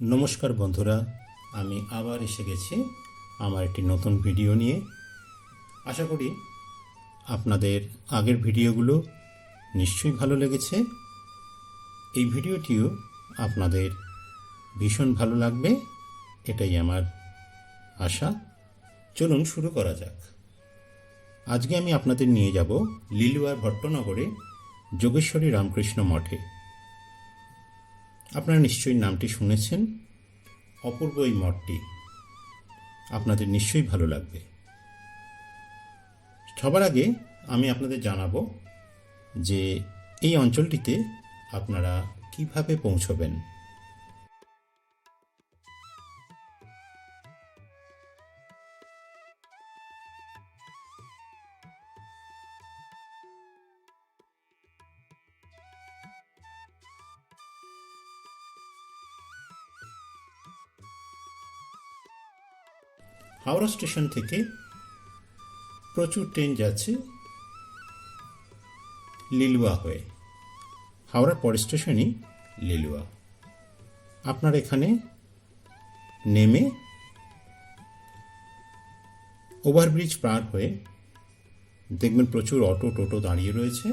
নমস্কার বন্ধুরা, আমি আবার এসে গেছি আমার একটি নতুন ভিডিও নিয়ে। আশা করি আপনাদের আগের ভিডিওগুলো নিশ্চয়ই ভালো লেগেছে। এই ভিডিওটিও আপনাদের ভীষণ ভালো লাগবে, এটাই আমার আশা। চলুন শুরু করা যাক। আজকে আমি আপনাদের নিয়ে যাব লিলুয়ার ভট্টনগরে যোগেশ্বরী রামকৃষ্ণ মঠে। আপনারা নিশ্চয়ই নামটি শুনেছেন। অপূর্ব এই মঠটি। আপনাদের নিশ্চয়ই ভালো লাগবে। সবার আগে আমি আপনাদের জানাব যে এই অঞ্চলটিতে আপনারা কীভাবে পৌঁছবেন। হাওড়া স্টেশন থেকে প্রচুর ট্রেন যাচ্ছে লিলুয়া হয়ে। হাওড়ার পরের স্টেশনই লিলুয়া। আপনার এখানে নেমে ওভারব্রিজ পার হয়ে দেখবেন প্রচুর অটো, টোটো দাঁড়িয়ে রয়েছে।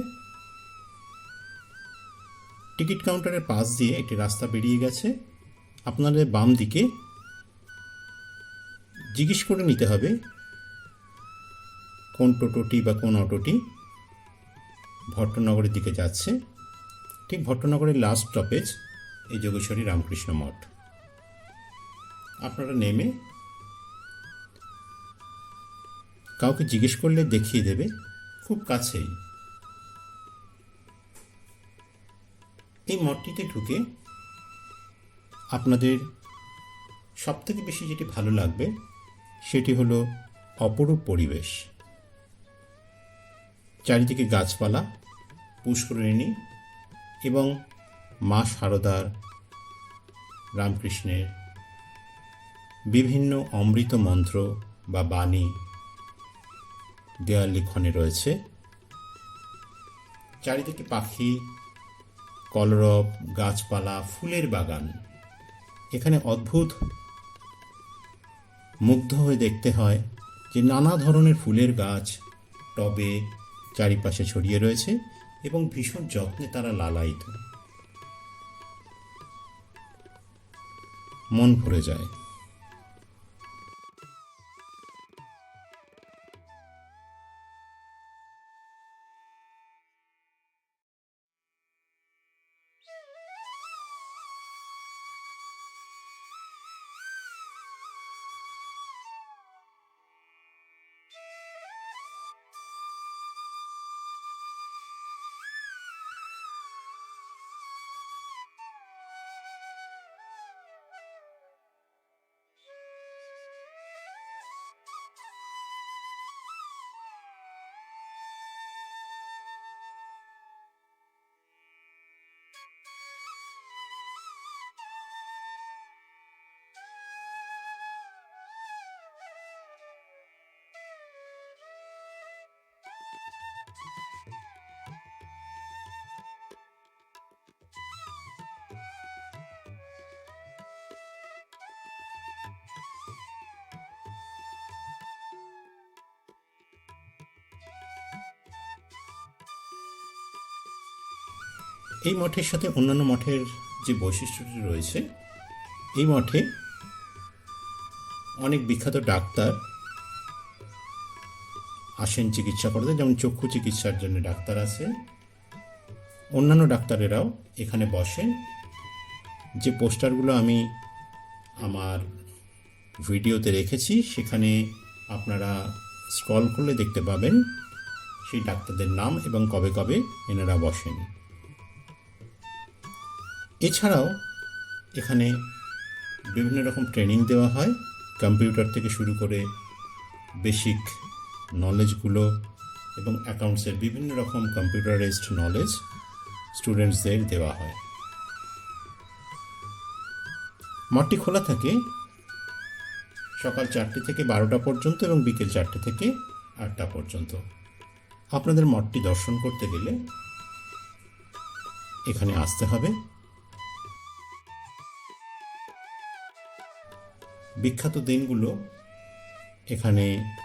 টিকিট কাউন্টারের পাশ দিয়ে একটি রাস্তা বেরিয়ে গেছে। আপনাদের বাম দিকে জিজ্ঞেস করে নিতে হবে, কোন টোটোটি বা কোন অটোটি ভট্টনগরের দিকে যাচ্ছে। ঠিক ভট্টনগরের লাস্ট স্টপেজ এই যোগেশ্বরী রামকৃষ্ণ মঠ। আপনারা নেমে কাউকে জিজ্ঞেস করলে দেখিয়ে দেবে, খুব কাছেই। এই মঠটিতে ঢুকে আপনাদের সবথেকে বেশি যেটি ভালো লাগবে সেটি হলো অপরূপ পরিবেশ। চারিদিকে গাছপালা, পুষ্করিণী এবং মা শারদার রামকৃষ্ণের বিভিন্ন অমৃত মন্ত্র বা বাণী দেয়াল লিখনে রয়েছে। চারিদিকে পাখি, কলরব, গাছপালা, ফুলের বাগান। এখানে অদ্ভুত মুগ্ধ হয়ে দেখতে হয় যে নানা ধরনের ফুলের গাছ, টবে, চারিপাশে ছড়িয়ে রয়েছে এবং ভীষণ যত্নে তারা লালায়িত। মন ভরে যায়। এই মঠের সাথে অন্যান্য মঠের যে বৈশিষ্ট্যটি রয়েছে, এই মঠে অনেক বিখ্যাত ডাক্তার আসেন চিকিৎসা করতে, যেমন চক্ষু চিকিৎসার জন্য ডাক্তার আছে। অন্যান্য ডাক্তারেরাও এখানে বসেন। যে পোস্টারগুলো আমি আমার ভিডিওতে রেখেছি, সেখানে আপনারা স্ক্রল করলে দেখতে পাবেন সেই ডাক্তারদের নাম এবং কবে কবে এনারা বসেন। এছাড়াও এখানে বিভিন্ন রকম ট্রেনিং দেওয়া হয়। কম্পিউটার থেকে শুরু করে বেসিক নলেজগুলো এবং অ্যাকাউন্টসের বিভিন্ন রকম কম্পিউটারাইজড নলেজ স্টুডেন্টসদের দেওয়া হয়। মাঠটি খোলা থাকে সকাল চারটে থেকে বারোটা পর্যন্ত এবং বিকেল চারটে থেকে আটটা পর্যন্ত। আপনাদের মঠটি দর্শন করতে গেলে এখানে আসতে হবে। বিখ্যাত দিনগুলো এখানে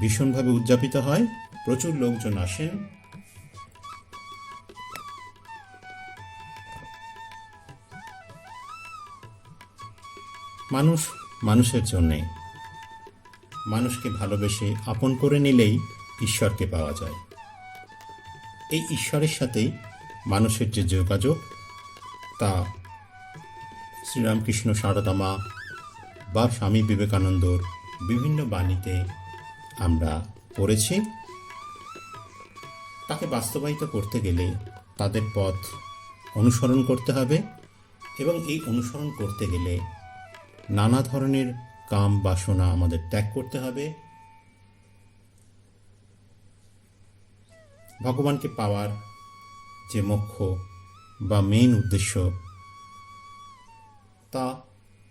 ভীষণভাবে উদযাপিত হয়। প্রচুর লোকজন আসেন। মানুষ মানুষের জন্যে, মানুষকে ভালোবেসে আপন করে নিলেই ঈশ্বরকে পাওয়া যায়। এই ঈশ্বরের সাথেই মানুষের যে যোগাযোগ, তা শ্রীরামকৃষ্ণ সারদামা বা স্বামী বিবেকানন্দর বিভিন্ন বাণীতে আমরা পড়েছি। তাকে বাস্তবায়িত করতে গেলে তাদের পথ অনুসরণ করতে হবে এবং এই অনুসরণ করতে গেলে নানা ধরনের কাম বাসনা আমাদের ত্যাগ করতে হবে। ভগবানকে পাওয়ার যে মুখ্য বা মেইন উদ্দেশ্য তা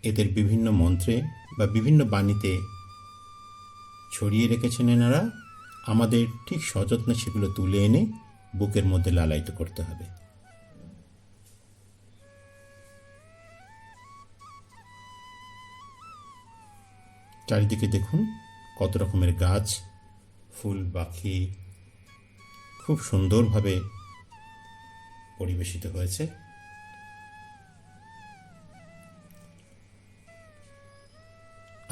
এদের বিভিন্ন মন্ত্রে বা বিভিন্ন বাণীতে ছড়িয়ে রেখেছেন এনারা। আমাদের ঠিক সযত্নে সেগুলো তুলে এনে বুকের মধ্যে লালায়িত করতে হবে। চারিদিকে দেখুন কত রকমের গাছ, ফুল, পাখি, খুব সুন্দরভাবে পরিবেশিত হয়েছে।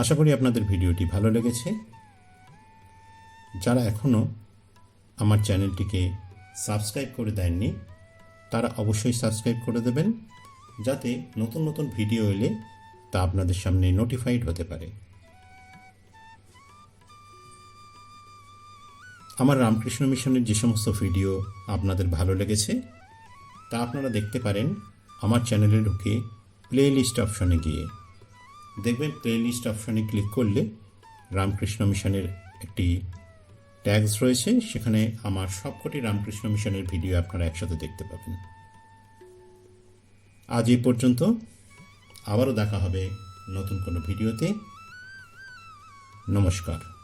আশা করি আপনাদের ভিডিওটি ভালো লেগেছে। যারা এখনও আমার চ্যানেলটিকে সাবস্ক্রাইব করে দেননি, তারা অবশ্যই সাবস্ক্রাইব করে দেবেন, যাতে নতুন নতুন ভিডিও এলে তা আপনাদের সামনে নোটিফাইড হতে পারে। আমার রামকৃষ্ণ মিশনের যে সমস্ত ভিডিও আপনাদের ভালো লেগেছে, তা আপনারা দেখতে পারেন আমার চ্যানেলে ঢুকে প্লে লিস্ট অপশনে গিয়ে। দেখবেন প্লে লিস্ট অপশনে ক্লিক করলে রামকৃষ্ণ মিশনের একটি ট্যাগস রয়েছে। সেখানে আমার সবকটি রামকৃষ্ণ মিশনের ভিডিও আপনারা একসাথে দেখতে পাবেন। আজ এই পর্যন্ত। আবারও দেখা হবে নতুন কোনো ভিডিওতে নমস্কার।